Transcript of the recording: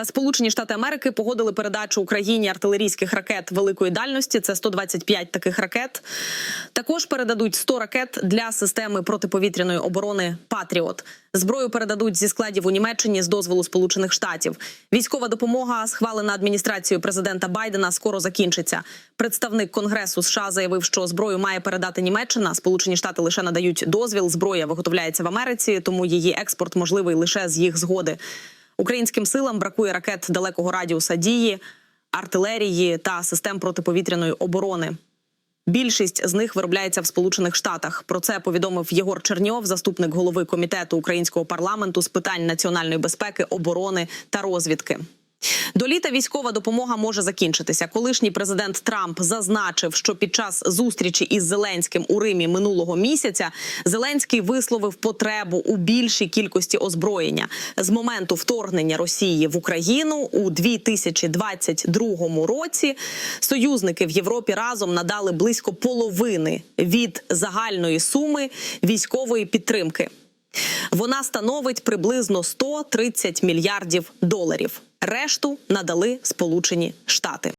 Е, Сполучені Штати Америки погодили передачу Україні артилерійських ракет великої дальності. Це 125 таких ракет. Також передадуть 100 ракет для системи протиповітряної оборони Патріот. Зброю передадуть зі складів у Німеччині з дозволу Сполучених Штатів. Військова допомога, схвалена адміністрацією президента Байдена, скоро закінчиться. Представник Конгресу США заявив, що зброю має передати Німеччина. Сполучені Штати лише надають дозвіл. Зброя виготовляється в Америці, тому її експорт можливий лише з їх згоди. Українським силам бракує ракет далекого радіуса дії, артилерії та систем протиповітряної оборони. Більшість з них виробляється в Сполучених Штатах. Про це повідомив Єгор Черньов, заступник голови комітету українського парламенту з питань національної безпеки, оборони та розвідки. До літа військова допомога може закінчитися. Колишній президент Трамп зазначив, що під час зустрічі із Зеленським у Римі минулого місяця Зеленський висловив потребу у більшій кількості озброєння з моменту вторгнення Росії в Україну у 2022 році. Союзники в Європі разом надали близько половини від загальної суми військової підтримки. Вона становить приблизно 130 мільярдів доларів. Решту надали Сполучені Штати.